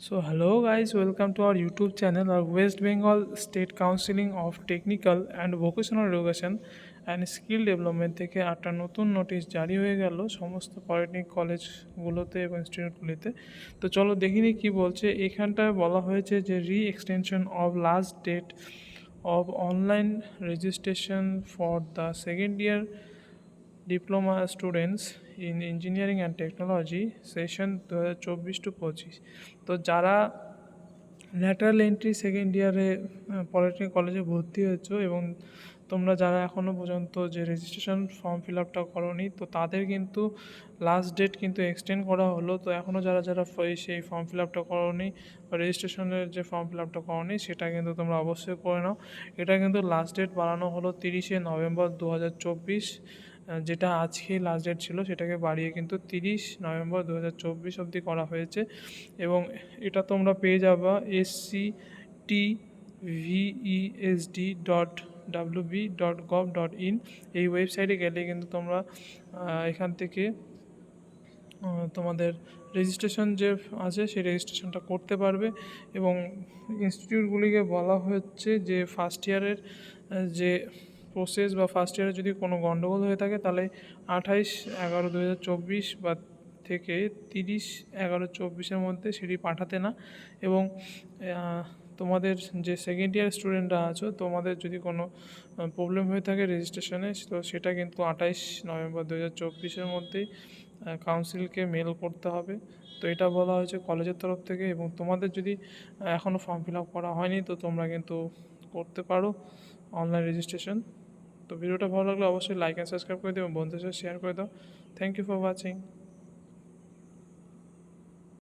So, hello guys, welcome to our YouTube channel, our West Bengal State Counseling of Technical and Vocational Education and skill development থেকে একটা নতুন notice জারি হয়ে গেল সমস্ত polytechnic কলেজগুলোতে এবং ইনস্টিটিউটগুলিতে তো চলো দেখিনি কি বলছে। এখানটায় বলা হয়েছে যে re extension of last date of online registration for the second year diploma students in engineering and technology session দু হাজার চব্বিশ টু পঁচিশ। তো যারা ল্যাটারাল এন্ট্রি সেকেন্ড ইয়ারে পলিটেকনিক কলেজে ভর্তি হয়েছো এবং তোমরা যারা এখনও পর্যন্ত যে রেজিস্ট্রেশন ফর্ম ফিল আপটা করোনি, তো তাদের কিন্তু লাস্ট ডেট কিন্তু এক্সটেন্ড করা হলো। তো এখনও যারা যারা সেই ফর্ম ফিল আপটা করোনি বা রেজিস্ট্রেশনের যে ফর্ম ফিল আপটা করোনি, সেটা কিন্তু তোমরা অবশ্যই করে নাও। এটা কিন্তু লাস্ট ডেট বাড়ানো হলো তিরিশে নভেম্বর দু হাজার চব্বিশ। যেটা আজকে লাস্ট ডেট ছিল সেটাকে বাড়িয়ে কিন্তু তিরিশ নভেম্বর দু হাজার চব্বিশ অবধি করা হয়েছে এবং এটা তোমরা পেয়ে যাবা SC T VESD dot WB dot gov dot in এই ওয়েবসাইটে গেলে কিন্তু তোমরা এখান থেকে তোমাদের রেজিস্ট্রেশন যে আছে সেই রেজিস্ট্রেশনটা করতে পারবে এবং ইনস্টিটিউটগুলিকে বলা হচ্ছে যে ফার্স্ট ইয়ারের যে প্রসেস বা ফার্স্ট ইয়ারে যদি কোনো গণ্ডগোল হয়ে থাকে, তাহলে আঠাইশ এগারো দু বা থেকে তিরিশ এগারো চব্বিশের মধ্যে সেটি পাঠাতে না। এবং তোমাদের যে সেকেন্ড ইয়ার স্টুডেন্টরা আছো, তোমাদের যদি কোনো প্রবলেম হয়ে থাকে রেজিস্ট্রেশনে তো সেটা কিন্তু আঠাইশ নভেম্বর দু হাজার চব্বিশের মধ্যেই কাউন্সিলকে মেল করতে হবে। তো এটা বলা হয়েছে কলেজের তরফ থেকে এবং তোমাদের যদি এখনও ফর্ম ফিল আপ করা হয়নি, তো তোমরা কিন্তু করতে পারো অনলাইন রেজিস্ট্রেশন তো ভিডিওটা ভালো লাগলে অবশ্যই লাইক অ্যান্ড সাবস্ক্রাইব করে দিও এবং বন্ধুদের সাথে শেয়ার করে দাও। Thank you for watching